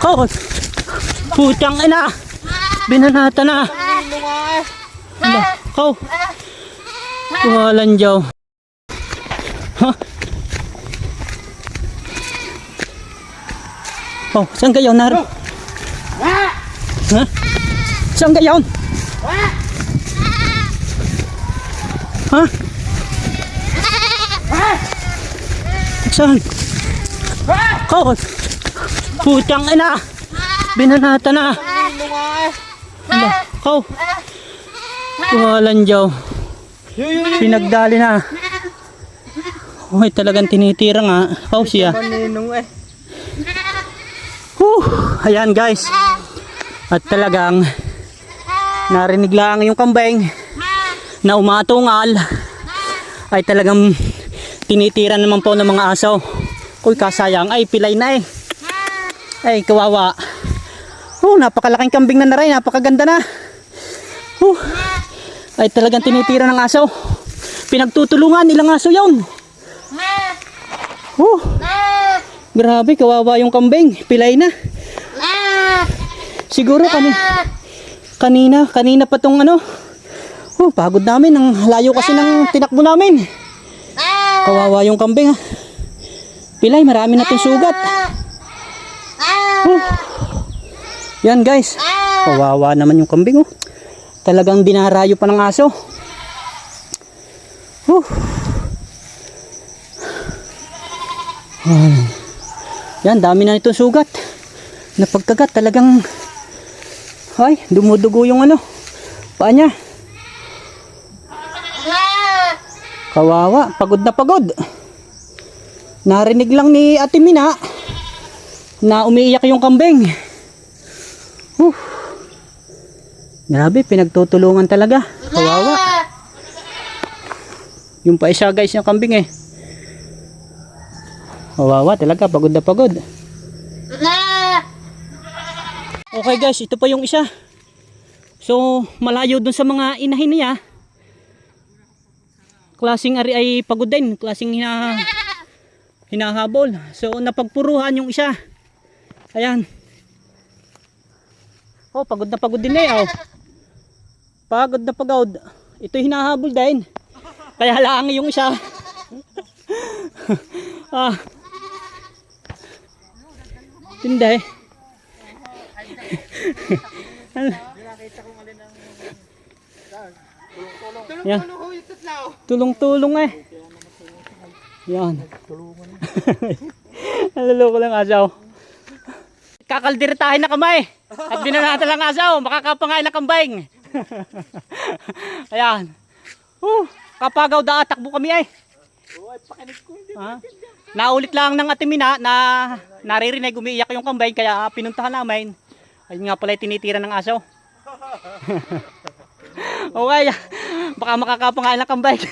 Kau! Putang ina! Binanata na! Ala, kau! Walang jaw. Ha? Oh, saan kayo naro? Ha? Saan kayo? Ha? Saan? Kau! Putang ina! Binanata na! Ala, kau! Walang jaw. Pinagdali na. Uy, talagang tinitira nga. Oh, siya. Whew, ayan guys. At talagang narinig lang yung kambing na umatungal ay talagang tinitira naman po ng mga aso. Uy, kasayang. Ay, pilay na eh. Ay, kawawa. Oh, napakalaking kambing na naray. Napakaganda na. Oh, ay talagang tinitira ng aso. Pinagtutulungan ilang aso yun. Oh, grabe, kawawa yung kambing. Pilay na. Siguro kani kanina, kanina pa tong ano. Oh, pagod namin. Ang layo kasi ng tinakbo namin. Kawawa yung kambing ha. Pilay, marami na tong sugat. Yan guys. Kawawa naman yung kambing oh. Talagang dinarayo pa ng aso. Ayan. Yan, dami na itong sugat. Napagkagat talagang ay, dumudugo yung ano. Paa niya. Kawawa, pagod na pagod. Narinig lang ni Ate Mina na umiiyak yung kambing. Huh. Grabe, pinagtutulungan talaga. Kawawa. Yung pa isa guys yung kambing eh. Kawawa talaga, pagod na pagod. Okay guys, ito pa yung isa. So, malayo dun sa mga inahin niya. Klaseng ari ay pagod din. Klaseng hina, hinahabol. So, napagpuruhan yung isa. Ayan. Oh, pagod na pagod din eh. Oh. Pagod na pagod. Ito hinahabol din. Kaya lang yung isa. ah. Hindi. Yan. Tulong-tulong eh. Yan. Naluloko lang asaw. Kakaldiritahin na kamay. At binanata lang asaw. Makakapangain na kambing. Ayan. Uh, kapagaw da takbo kami ay. Ha? Naulit lang ng atimina na naririnig umiiyak yung kambing kaya pinuntahan namin. Ayun nga pala tinitira ng aso. okay, baka makakapangain ng kambing.